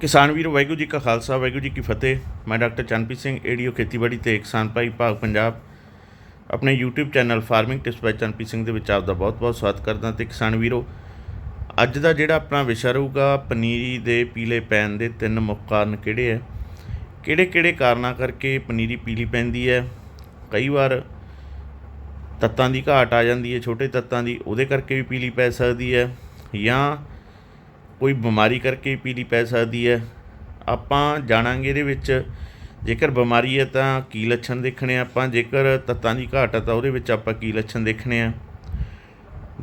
ਕਿਸਾਨ ਵੀਰੋ, ਵਾਹਿਗੁਰੂ ਜੀ ਕਾ ਖਾਲਸਾ, ਵਾਹਿਗੁਰੂ ਜੀ ਕੀ ਫਤਿਹ। ਮੈਂ ਡਾਕਟਰ ਚੰਨਪ੍ਰੀਤ ਸਿੰਘ, ਏਡੀਓ ਖੇਤੀਬਾੜੀ ਤੇ ਕਿਸਾਨ ਭਾਈ ਭਾਗ ਪੰਜਾਬ। ਆਪਣੇ YouTube channel farming tips by Channpreet Singh ਦੇ ਵਿੱਚ ਆਪ ਦਾ ਬਹੁਤ-ਬਹੁਤ ਸਵਾਗਤ ਕਰਦਾ ਤੇ ਕਿਸਾਨ ਵੀਰੋ, ਅੱਜ ਦਾ ਜਿਹੜਾ ਆਪਣਾ ਵਿਸ਼ਾ ਰਹੂਗਾ, ਪਨੀਰੀ ਦੇ ਪੀਲੇ ਪੈਣ ਦੇ ਤਿੰਨ ਮੁੱਖ ਕਾਰਨ ਕਿਹੜੇ ਹੈ ਕਿਹੜੇ-ਕਿਹੜੇ ਕਾਰਨਾਂ ਕਰਕੇ ਪਨੀਰੀ ਪੀਲੀ ਪੈਂਦੀ ਹੈ ਕਈ ਵਾਰ ਤੱਤਾਂ ਦੀ ਘਾਟ ਆ ਜਾਂਦੀ ਹੈ ਛੋਟੇ ਤੱਤਾਂ ਦੀ, ਉਹਦੇ ਕਰਕੇ ਵੀ ਪੀਲੀ ਪੈ ਸਕਦੀ ਹੈ ਜਾਂ ਕੋਈ ਬਿਮਾਰੀ ਕਰਕੇ ਪੀਲੀ ਪੈ ਸਕਦੀ ਹੈ। ਆਪਾਂ ਜਾਣਾਂਗੇ ਇਹਦੇ ਵਿੱਚ, ਜੇਕਰ ਬਿਮਾਰੀ ਹੈ ਤਾਂ ਕੀ ਲੱਛਣ ਦੇਖਣੇ ਆਪਾਂ, ਜੇਕਰ ਤੱਤਾਂ ਦੀ ਘਾਟ ਹੈ ਤਾਂ ਉਹਦੇ ਵਿੱਚ ਆਪਾਂ ਕੀ ਲੱਛਣ ਦੇਖਣੇ ਆ।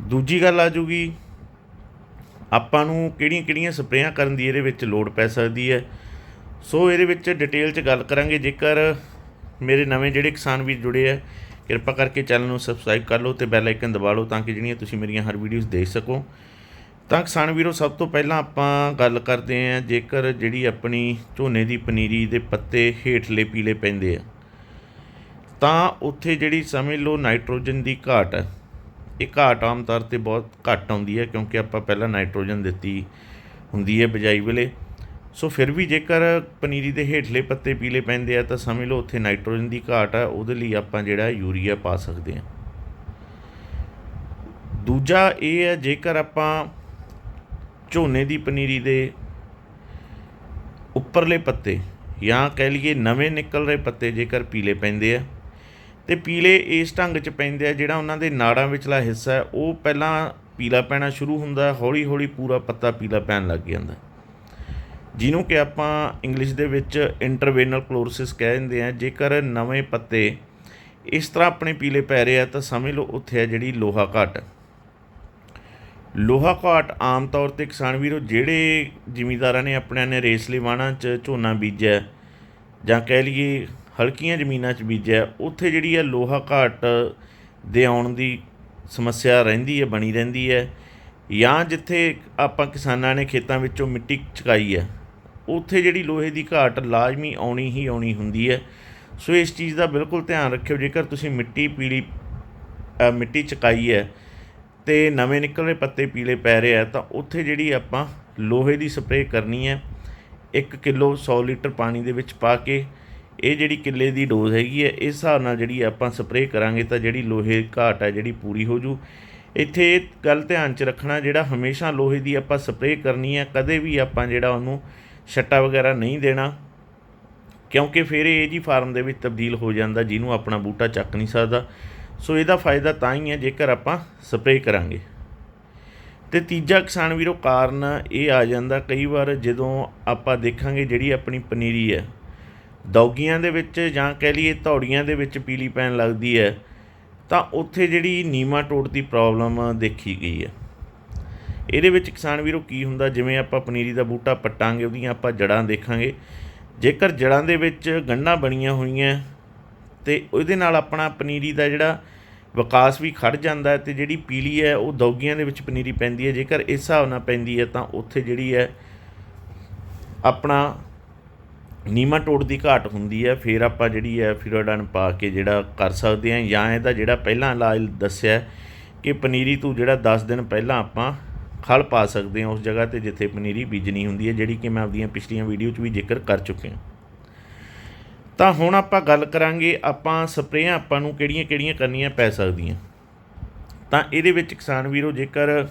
ਦੂਜੀ ਗੱਲ ਆ ਜੂਗੀ, ਆਪਾਂ ਨੂੰ ਕਿਹੜੀਆਂ ਕਿਹੜੀਆਂ ਸਪਰੇਆਂ ਕਰਨ ਦੀ ਇਹਦੇ ਵਿੱਚ ਲੋੜ ਪੈ ਸਕਦੀ ਹੈ। ਸੋ ਇਹਦੇ ਵਿੱਚ ਡਿਟੇਲ 'ਚ ਗੱਲ ਕਰਾਂਗੇ, ਜੇਕਰ ਮੇਰੇ ਨਵੇਂ ਜਿਹੜੇ ਕਿਸਾਨ ਵੀ ਜੁੜੇ ਆ, ਕਿਰਪਾ ਕਰਕੇ ਚੈਨਲ ਨੂੰ ਸਬਸਕ੍ਰਾਈਬ ਕਰ ਲਓ ਤੇ ਬੈਲ ਆਈਕਨ ਦਬਾ ਲਓ ਤਾਂ ਕਿ ਜਿਹੜੀਆਂ ਤੁਸੀਂ ਮੇਰੀਆਂ ਹਰ ਵੀਡੀਓਜ਼ ਦੇਖ ਸਕੋ। ਤਾਂ ਕਿਸਾਨ ਵੀਰੋ, ਸਭ ਤੋਂ ਪਹਿਲਾਂ ਆਪਾਂ ਗੱਲ ਕਰਦੇ ਹਾਂ, ਜੇਕਰ ਜਿਹੜੀ ਆਪਣੀ ਝੋਨੇ ਦੀ ਪਨੀਰੀ ਦੇ ਪੱਤੇ ਹੇਠਲੇ ਪੀਲੇ ਪੈਂਦੇ ਆ, ਤਾਂ ਉੱਥੇ ਜਿਹੜੀ ਸਮਝ ਲਓ ਨਾਈਟ੍ਰੋਜਨ ਦੀ ਘਾਟ ਹੈ ਇਹ ਘਾਟ ਆਮ ਤੌਰ ਤੇ ਬਹੁਤ ਘੱਟ ਆਉਂਦੀ ਹੈ ਕਿਉਂਕਿ ਆਪਾਂ ਪਹਿਲਾਂ ਨਾਈਟ੍ਰੋਜਨ ਦਿੱਤੀ ਹੁੰਦੀ ਹੈ ਬਜਾਈ ਵੇਲੇ। ਸੋ ਫਿਰ ਵੀ ਜੇਕਰ ਪਨੀਰੀ ਦੇ ਹੇਠਲੇ ਪੱਤੇ ਪੀਲੇ ਪੈਂਦੇ ਆ, ਤਾਂ ਸਮਝ ਲਓ ਉੱਥੇ ਨਾਈਟ੍ਰੋਜਨ ਦੀ ਘਾਟ ਹੈ ਉਹਦੇ ਲਈ ਆਪਾਂ ਜਿਹੜਾ ਯੂਰੀਆ ਪਾ ਸਕਦੇ ਹਾਂ ਦੂਜਾ ਇਹ ਹੈ ਜੇਕਰ ਆਪਾਂ ਝੋਨੇ ਦੀ ਪਨੀਰੀ ਦੇ ਉੱਪਰਲੇ ਪੱਤੇ ਜਾਂ ਕਹਿ ਲਈਏ ਨਵੇਂ ਨਿਕਲ ਰਹੇ ਪੱਤੇ ਜੇਕਰ ਪੀਲੇ ਪੈਂਦੇ ਆ, ਤੇ ਪੀਲੇ ਇਸ ਢੰਗ 'ਚ ਪੈਂਦੇ ਆ ਜਿਹੜਾ ਉਹਨਾਂ ਦੇ ਨਾੜਾਂ ਵਿਚਲਾ ਹਿੱਸਾ ਹੈ, ਉਹ ਪਹਿਲਾਂ ਪੀਲਾ ਪੈਣਾ ਸ਼ੁਰੂ ਹੁੰਦਾ ਹੌਲੀ ਹੌਲੀ ਪੂਰਾ ਪੱਤਾ ਪੀਲਾ ਪੈਣ ਲੱਗ ਜਾਂਦਾ। ਜਿਹਨੂੰ ਕਿ ਆਪਾਂ ਇੰਗਲਿਸ਼ ਦੇ ਵਿੱਚ ਇੰਟਰਵੇਨਲ ਕਲੋਰਸਿਸ ਕਹਿ ਦਿੰਦੇ ਆ, ਜੇਕਰ ਨਵੇਂ ਪੱਤੇ ਇਸ ਤਰ੍ਹਾਂ ਆਪਣੇ ਪੀਲੇ ਪੈ ਰਹੇ ਆ, ਤਾਂ ਸਮਝ ਲਓ ਉੱਥੇ ਹੈ ਜਿਹੜੀ ਲੋਹਾ ਘਾਟ। ਲੋਹਾ ਘਾਟ ਆਮ ਤੌਰ ਤੇ ਕਿਸਾਨ ਵੀਰੋ ਜਿਹੜੇ ਜ਼ਿਮੀਂਦਾਰਾਂ ਨੇ ਆਪਣਿਆਂ ਨੇ ਰੇਸਲੇ ਵਾਹਣਾਂ 'ਚ ਝੋਨਾ ਬੀਜਿਆ, ਜਾਂ ਕਹਿ ਲਈਏ ਹਲਕੀਆਂ ਜ਼ਮੀਨਾਂ 'ਚ ਬੀਜਿਆ, ਉੱਥੇ ਜਿਹੜੀ ਹੈ ਲੋਹਾ ਘਾਟ ਦੇ ਆਉਣ ਦੀ ਸਮੱਸਿਆ ਰਹਿੰਦੀ ਹੈ, ਬਣੀ ਰਹਿੰਦੀ ਹੈ, ਜਾਂ ਜਿੱਥੇ ਆਪਾਂ ਕਿਸਾਨਾਂ ਨੇ ਖੇਤਾਂ ਵਿੱਚੋਂ ਮਿੱਟੀ ਚੁਕਾਈ ਹੈ, ਉੱਥੇ ਜਿਹੜੀ ਲੋਹੇ ਦੀ ਘਾਟ ਲਾਜ਼ਮੀ ਆਉਣੀ ਹੀ ਆਉਣੀ ਹੁੰਦੀ ਹੈ। ਸੋ ਇਸ ਚੀਜ਼ ਦਾ ਬਿਲਕੁਲ ਧਿਆਨ ਰੱਖਿਓ, ਜੇਕਰ ਤੁਸੀਂ ਮਿੱਟੀ ਪੀਲੀ ਮਿੱਟੀ ਚੁਕਾਈ ਹੈ ਤੇ ਨਵੇਂ ਨਿਕਲ ਰਹੇ ਪੱਤੇ ਪੀਲੇ ਪੈ ਰਹੇ ਆ, ਤਾਂ ਉੱਥੇ ਜਿਹੜੀ ਆਪਾਂ ਲੋਹੇ ਦੀ ਸਪਰੇਅ ਕਰਨੀ ਹੈ 1 ਕਿਲੋ 100 ਲੀਟਰ ਪਾਣੀ ਦੇ ਵਿੱਚ ਪਾ ਕੇ, ਇਹ ਜਿਹੜੀ ਕਿੱਲੇ ਦੀ ਡੋਜ਼ ਹੈਗੀ ਹੈ, ਇਸ ਹਿਸਾਬ ਨਾਲ ਜਿਹੜੀ ਆਪਾਂ ਸਪਰੇਅ ਕਰਾਂਗੇ ਤਾਂ ਜਿਹੜੀ ਲੋਹੇ ਘਾਟ ਹੈ, ਜਿਹੜੀ ਪੂਰੀ ਹੋ ਜੂ। ਇੱਥੇ ਇਹ ਗੱਲ ਧਿਆਨ 'ਚ ਰੱਖਣਾ, ਜਿਹੜਾ ਹਮੇਸ਼ਾ ਲੋਹੇ ਦੀ ਆਪਾਂ ਸਪਰੇਅ ਕਰਨੀ ਹੈ, ਕਦੇ ਵੀ ਆਪਾਂ ਜਿਹੜਾ ਉਹਨੂੰ ਛੱਟਾ ਵਗੈਰਾ ਨਹੀਂ ਦੇਣਾ, ਕਿਉਂਕਿ ਫਿਰ ਇਹ ਜੀ ਫਾਰਮ ਦੇ ਵਿੱਚ ਤਬਦੀਲ ਹੋ ਜਾਂਦਾ, ਜਿਹਨੂੰ ਆਪਣਾ ਬੂਟਾ ਚੱਕ ਨਹੀਂ ਸਕਦਾ। ਸੋ ਇਹਦਾ ਫਾਇਦਾ ਤਾਂ ਹੀ ਹੈ ਜੇਕਰ ਆਪਾਂ ਸਪਰੇਅ ਕਰਾਂਗੇ। ਤੇ ਤੀਜਾ ਕਿਸਾਨ ਵੀਰੋ ਕਾਰਨ ਇਹ ਆ ਜਾਂਦਾ ਕਈ ਵਾਰ ਜਦੋਂ ਆਪਾਂ ਦੇਖਾਂਗੇ ਜਿਹੜੀ ਆਪਣੀ ਪਨੀਰੀ ਹੈ, ਦੌਗੀਆਂ ਦੇ ਵਿੱਚ ਜਾਂ ਕਹਿ ਲਈਏ ਧੌੜੀਆਂ ਦੇ ਵਿੱਚ ਪੀਲੀ ਪੈਣ ਲੱਗਦੀ ਹੈ, ਤਾਂ ਉੱਥੇ ਜਿਹੜੀ ਨੀਮਾ ਟੋਟ ਦੀ ਪ੍ਰੋਬਲਮ ਦੇਖੀ ਗਈ ਹੈ। ਇਹਦੇ ਵਿੱਚ ਕਿਸਾਨ ਵੀਰੋ ਕੀ ਹੁੰਦਾ, ਜਿਵੇਂ ਆਪਾਂ ਪਨੀਰੀ ਦਾ ਬੂਟਾ ਪੱਟਾਂਗੇ, ਉਹਦੀਆਂ ਆਪਾਂ ਜੜਾਂ ਦੇਖਾਂਗੇ। ਜੇਕਰ ਜੜਾਂ ਦੇ ਵਿੱਚ ਗੰਢਾਂ ਬਣੀਆਂ ਹੋਈਆਂ ਤੇ ਉਹਦੇ ਨਾਲ ਆਪਣਾ ਪਨੀਰੀ ਦਾ ਜਿਹੜਾ ਵਿਕਾਸ ਵੀ ਖੜ ਜਾਂਦਾ ਹੈ ਤੇ ਜਿਹੜੀ ਪੀਲੀ ਹੈ, ਉਹ ਦੌਗੀਆਂ ਦੇ ਵਿੱਚ ਪਨੀਰੀ ਪੈਂਦੀ ਹੈ। ਜੇਕਰ ਇਸ ਹਿਸਾਬ ਨਾਲ ਪੈਂਦੀ ਹੈ, ਤਾਂ ਉੱਥੇ ਜਿਹੜੀ ਹੈ, ਆਪਣਾ ਨੀਮਾਟੋਡ ਦੀ ਘਾਟ ਹੁੰਦੀ ਹੈ। ਫਿਰ ਆਪਾਂ ਜਿਹੜੀ ਹੈ, ਫਿਰੋਡਨ ਪਾ ਕੇ ਜਿਹੜਾ ਕਰ ਸਕਦੇ ਹਾਂ। ਜਾਂ ਇਹਦਾ ਜਿਹੜਾ ਪਹਿਲਾਂ ਇਲਾਜ ਦੱਸਿਆ ਕਿ ਪਨੀਰੀ ਤੋਂ ਜਿਹੜਾ 10 ਦਿਨ ਪਹਿਲਾਂ ਆਪਾਂ ਖਲ ਪਾ ਸਕਦੇ ਹਾਂ ਉਸ ਜਗ੍ਹਾ ਤੇ, ਜਿੱਥੇ ਪਨੀਰੀ ਬੀਜਣੀ ਹੁੰਦੀ ਹੈ, ਜਿਹੜੀ ਕਿ ਮੈਂ ਆਪਦੀਆਂ ਪਿਛਲੀਆਂ ਵੀਡੀਓ 'ਚ ਵੀ ਜ਼ਿਕਰ ਕਰ ਚੁੱਕਿਆ ਹਾਂ। ਤਾਂ ਹੁਣ ਆਪਾਂ ਗੱਲ ਕਰਾਂਗੇ ਆਪਾਂ ਸਪਰੇਆਂ ਆਪਾਂ ਨੂੰ ਕਿਹੜੀਆਂ-ਕਿਹੜੀਆਂ ਕਰਨੀਆਂ ਪੈ ਸਕਦੀਆਂ। ਤਾਂ ਇਹਦੇ ਵਿੱਚ ਕਿਸਾਨ ਵੀਰੋ, ਜੇਕਰ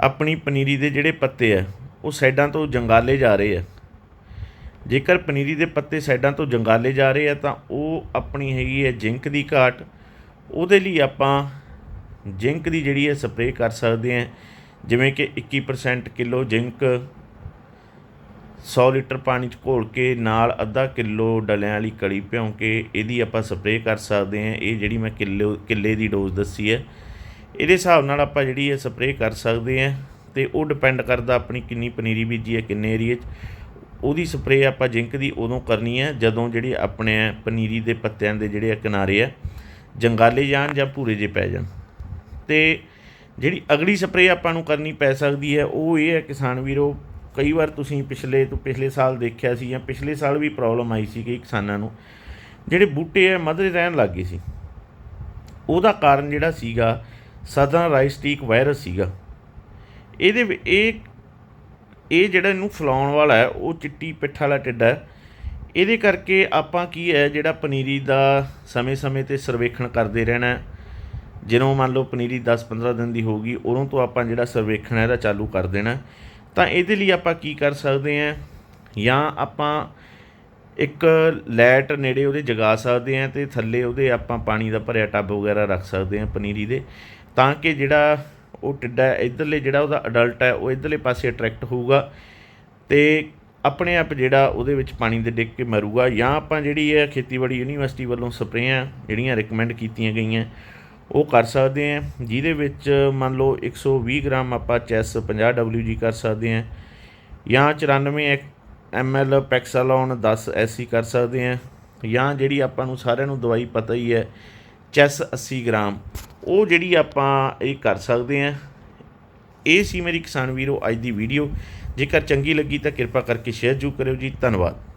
ਆਪਣੀ ਪਨੀਰੀ ਦੇ ਜਿਹੜੇ ਪੱਤੇ ਆ, ਉਹ ਸਾਈਡਾਂ ਤੋਂ ਜੰਗਾਲੇ ਜਾ ਰਹੇ ਆ। ਜੇਕਰ ਪਨੀਰੀ ਦੇ ਪੱਤੇ ਸਾਈਡਾਂ ਤੋਂ ਜੰਗਾਲੇ ਜਾ ਰਹੇ ਆ, ਤਾਂ ਉਹ ਆਪਣੀ ਹੈਗੀ ਹੈ ਜਿੰਕ ਦੀ ਘਾਟ। ਉਹਦੇ ਲਈ ਆਪਾਂ ਜਿੰਕ ਦੀ ਜਿਹੜੀ ਹੈ ਸਪਰੇਅ ਕਰ ਸਕਦੇ ਹਾਂ ਜਿਵੇਂ ਕਿ 21% ਕਿਲੋ ਜਿੰਕ 100 ਲੀਟਰ ਪਾਣੀ ਚ ਘੋਲ ਕੇ ਨਾਲ ਅੱਧਾ ਕਿਲੋ ਡਲਿਆਂ ਵਾਲੀ ਕਲੀ ਭਿਉਂ ਕੇ ਇਹਦੀ ਆਪਾਂ ਸਪਰੇਅ ਕਰ ਸਕਦੇ ਹਾਂ। ਇਹ ਜਿਹੜੀ ਮੈਂ ਕਿਲੋ, ਕਿੱਲੇ ਦੀ ਡੋਜ਼ ਦੱਸੀ ਹੈ। ਇਹਦੇ ਹਿਸਾਬ ਨਾਲ ਆਪਾਂ ਜਿਹੜੀ ਹੈ ਸਪਰੇਅ ਕਰ ਸਕਦੇ ਹਾਂ ਤੇ ਉਹ ਡਿਪੈਂਡ ਕਰਦਾ ਆਪਣੀ ਕਿੰਨੀ ਪਨੀਰੀ ਬੀਜੀ ਹੈ, ਕਿੰਨੇ ਏਰੀਏ 'ਚ। ਉਹਦੀ ਸਪਰੇਅ ਆਪਾਂ ਜਿੰਕ ਦੀ ਉਦੋਂ ਕਰਨੀ ਹੈ ਜਦੋਂ ਜਿਹੜੀ ਆਪਣੇ ਪਨੀਰੀ ਦੇ ਪੱਤਿਆਂ ਦੇ ਜਿਹੜੇ ਆ ਕਿਨਾਰੇ ਆ, ਜੰਗਾਲੇ ਜਾਣ ਜਾਂ ਭੂਰੇ ਜੇ ਪੈ ਜਾਣ। ਤੇ ਜਿਹੜੀ ਅਗਲੀ ਸਪਰੇਅ ਆਪਾਂ ਨੂੰ ਕਰਨੀ ਪੈ ਸਕਦੀ ਹੈ, ਉਹ ਇਹ ਹੈ ਕਿਸਾਨ ਵੀਰੋ ਕਈ ਵਾਰ ਤੁਸੀਂ ਪਿਛਲੇ ਤੋਂ ਪਿਛਲੇ ਸਾਲ ਦੇਖਿਆ ਸੀ ਜਾਂ ਪਿਛਲੇ ਸਾਲ ਵੀ ਪ੍ਰੋਬਲਮ ਆਈ ਸੀ ਕਈ ਕਿਸਾਨਾਂ ਨੂੰ, ਜਿਹੜੇ ਬੂਟੇ ਆ ਮਧਰੇ ਰਹਿਣ ਲੱਗ ਗਏ ਸੀ। ਉਹਦਾ ਕਾਰਨ ਜਿਹੜਾ ਸੀਗਾ, ਸਦਨ ਰਾਈਸਟੀਕ ਵਾਇਰਸ ਸੀਗਾ। ਇਹਦੇ ਇਹ ਇਹ ਜਿਹੜਾ ਇਹਨੂੰ ਫਲਾਉਣ ਵਾਲਾ ਹੈ, ਉਹ ਚਿੱਟੀ ਪਿੱਠ ਵਾਲਾ ਟਿੱਡਾ ਇਹਦੇ ਕਰਕੇ ਆਪਾਂ ਕੀ ਹੈ, ਜਿਹੜਾ ਪਨੀਰੀ ਦਾ ਸਮੇਂ-ਸਮੇਂ ਤੇ ਸਰਵੇਖਣ ਕਰਦੇ ਰਹਿਣਾ ਜਦੋਂ ਮੰਨ ਲਓ ਪਨੀਰੀ 10-15 ਦਿਨ ਦੀ ਹੋਊਗੀ ਉਦੋਂ ਤੋਂ ਆਪਾਂ ਜਿਹੜਾ ਸਰਵੇਖਣ ਹੈ, ਇਹਦਾ ਚਾਲੂ ਕਰ ਦੇਣਾ ਤਾਂ ਇਹਦੇ ਲਈ ਆਪਾਂ ਕੀ ਕਰ ਸਕਦੇ ਹਾਂ? ਜਾਂ ਆਪਾਂ ਇੱਕ ਲੈਟ ਨੇੜੇ ਉਹਦੇ ਜਗਾ ਸਕਦੇ ਹਾਂ ਤੇ ਥੱਲੇ ਉਹਦੇ ਆਪਾਂ ਪਾਣੀ ਦਾ ਭਰਿਆ ਟੱਬ ਵਗੈਰਾ ਰੱਖ ਸਕਦੇ ਹਾਂ ਪਨੀਰੀ ਦੇ ਤਾਂ ਕਿ ਜਿਹੜਾ ਉਹ ਟਿੱਡਾ ਹੈ, ਇੱਧਰਲੇ ਜਿਹੜਾ ਉਹਦਾ ਅਡਲਟ ਹੈ ਉਹ ਇੱਧਰਲੇ ਪਾਸੇ ਅਟਰੈਕਟ ਹੋਊਗਾ ਤੇ ਆਪਣੇ ਆਪ ਜਿਹੜਾ ਉਹਦੇ ਵਿੱਚ ਪਾਣੀ ਦੇ ਡਿੱਗ ਕੇ ਮਰੂਗਾ। ਜਾਂ ਆਪਾਂ ਜਿਹੜੀ ਹੈ ਖੇਤੀਬਾੜੀ ਯੂਨੀਵਰਸਿਟੀ ਵੱਲੋਂ ਸਪਰੇਆਂ ਜਿਹੜੀਆਂ ਰეკਮੈਂਡ ਕੀਤੀਆਂ ਗਈਆਂ ਉਹ ਕਰ ਸਕਦੇ ਹਾਂ, ਜਿਹਦੇ ਵਿੱਚ ਮੰਨ ਲਓ 120 ਗ੍ਰਾਮ ਆਪਾਂ ਚੈਸ 50 WG ਕਰ ਸਕਦੇ ਹਾਂ, ਜਾਂ 94 ml ਪੈਕਸਾਲੋਨ 10 ਐਸੀ ਕਰ ਸਕਦੇ ਹਾਂ, ਜਾਂ ਜਿਹੜੀ ਆਪਾਂ ਨੂੰ ਸਾਰਿਆਂ ਨੂੰ ਦਵਾਈ ਪਤਾ ਹੀ ਹੈ, ਚੈਸ 80 ਗ੍ਰਾਮ, ਉਹ ਜਿਹੜੀ ਆਪਾਂ ਇਹ ਕਰ ਸਕਦੇ ਹਾਂ। ਇਹ ਸੀ ਮੇਰੀ ਕਿਸਾਨ ਵੀਰੋ ਅੱਜ ਦੀ ਵੀਡੀਓ ਜੇਕਰ ਚੰਗੀ ਲੱਗੀ ਤਾਂ ਕਿਰਪਾ ਕਰਕੇ ਸ਼ੇਅਰ ਜ਼ਰੂਰ ਕਰਿਓ ਜੀ। ਧੰਨਵਾਦ।